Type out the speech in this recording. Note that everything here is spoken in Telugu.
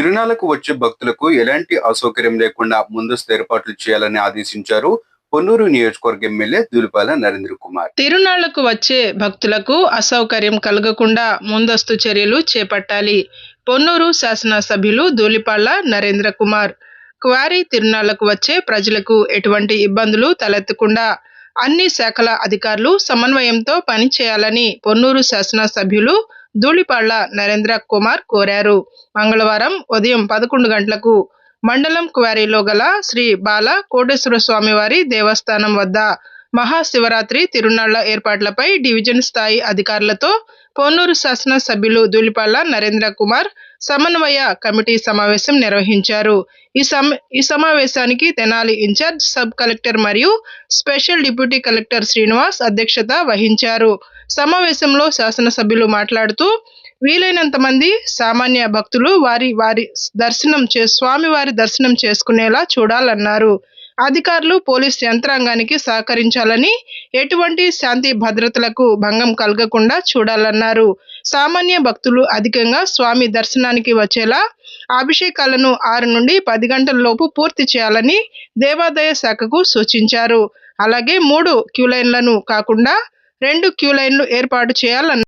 తిరునాళ్ళకు వచ్చే భక్తులకు ఎలాంటి అసౌకర్యం లేకుండా ముందస్తు ఏర్పాట్లు చేయాలని ఆదేశించారు పొన్నూరు నియోజకవర్గ ఎమ్మెల్యే దూలిపాల నరేంద్ర కుమార్. తిరునాళ్ళకు వచ్చే భక్తులకు అసౌకర్యం కలగకుండా ముందస్తు చర్యలు చేపట్టాలి. పొన్నూరు శాసనసభ్యులు ధూళిపాళ్ళ నరేంద్ర కుమార్. క్వారీ తిరునాళ్ళకు వచ్చే ప్రజలకు ఎటువంటి ఇబ్బందులు తలెత్తకుండా అన్ని శాఖల అధికారులు సమన్వయంతో పనిచేయాలని పొన్నూరు శాసనసభ్యులు ధూళిపాళ్ళ నరేంద్ర కుమార్ కోరారు. మంగళవారం ఉదయం పదకొండు గంటలకు మండలం క్వారీలో గల శ్రీ బాల కోటేశ్వర స్వామివారి దేవస్థానం వద్ద మహాశివరాత్రి తిరునాళ్ళ ఏర్పాట్లపై డివిజన్ స్థాయి అధికారులతో పోనూరు శాసన సభ్యులు నరేంద్ర కుమార్ సమన్వయ కమిటీ సమావేశం నిర్వహించారు. ఈ సమ ఈ సమావేశానికి తెనాలి ఇన్ఛార్జ్ సబ్ కలెక్టర్ మరియు స్పెషల్ డిప్యూటీ కలెక్టర్ శ్రీనివాస్ అధ్యక్షత వహించారు. సమావేశంలో శాసనసభ్యులు మాట్లాడుతూ వీలైనంత మంది సామాన్య భక్తులు వారి వారి దర్శనం చే స్వామివారి దర్శనం చేసుకునేలా చూడాలన్నారు. అధికారులు పోలీస్ యంత్రాంగానికి సహకరించాలని ఎటువంటి శాంతి భద్రతలకు భంగం కలగకుండా చూడాలన్నారు. సామాన్య భక్తులు అధికంగా స్వామి దర్శనానికి వచ్చేలా అభిషేకాలను ఆరు నుండి పది గంటల లోపు పూర్తి చేయాలని దేవాదాయ శాఖకు సూచించారు. అలాగే మూడు క్యూ లైన్లను కాకుండా రెండు క్యూ లైన్లు ఏర్పాటు చేయాలన్నారు.